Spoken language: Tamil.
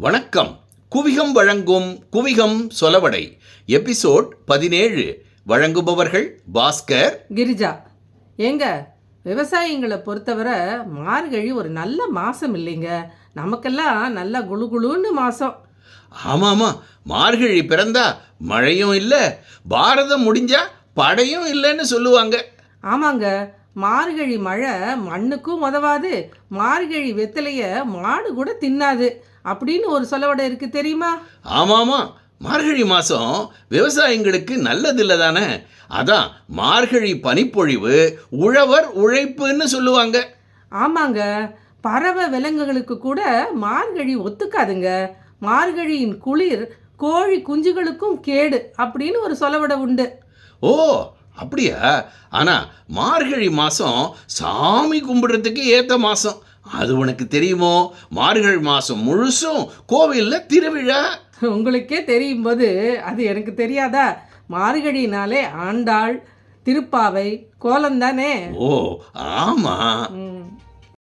வணக்கம். குவிகம் வழங்கும் குவிகம் சொலவடை எபிசோட் பதினேழு. வழங்குபவர்கள் பாஸ்கர் கிரிஜா. ஏங்க விவசாயிங்களை பொறுத்தவரை மார்கழி ஒரு நல்ல மாதம் இல்லைங்க. நமக்கெல்லாம் நல்ல குளு குளுன்னு மாதம் ஆமாமா மார்கழி பிறந்தா மழையும் இல்லை பாரதம் முடிஞ்சா படையும் இல்லைன்னு சொல்லுவாங்க. ஆமாங்க மார்கழி மழை மண்ணுக்கும் உதவாது. மார்கழி வெத்தலைய மாடு கூட தின்னாது. அப்படின்னு ஒரு சொல்லவடை இருக்கு தெரியுமா? ஆமாமா. மார்கழி மாதம் விவசாயிங்களுக்கு நல்லதில்லை தானே? அதான் மார்கழி பனிப்பொழிவு உழவர் உழைப்புன்னு சொல்லுவாங்க. ஆமாங்க. பறவை விலங்குகளுக்கு கூட மார்கழி ஒத்துக்காதுங்க. மார்கழியின் குளிர் கோழி குஞ்சுகளுக்கும் கேடு அப்படின்னு ஒரு சொல்லவடை உண்டு. ஓ அப்படியா? ஆனால் மார்கழி மாதம் சாமி கும்பிடுறதுக்கு ஏற்ற மாதம் அது உனக்கு தெரியுமோ? மார்கழி மாதம் முழுசும் கோவிலில் திருவிழா. உங்களுக்கே தெரியும் போது அது எனக்கு தெரியாதா? மார்கழினாலே ஆண்டாள் திருப்பாவை கோலம் தானே ஓ ஆமாம்.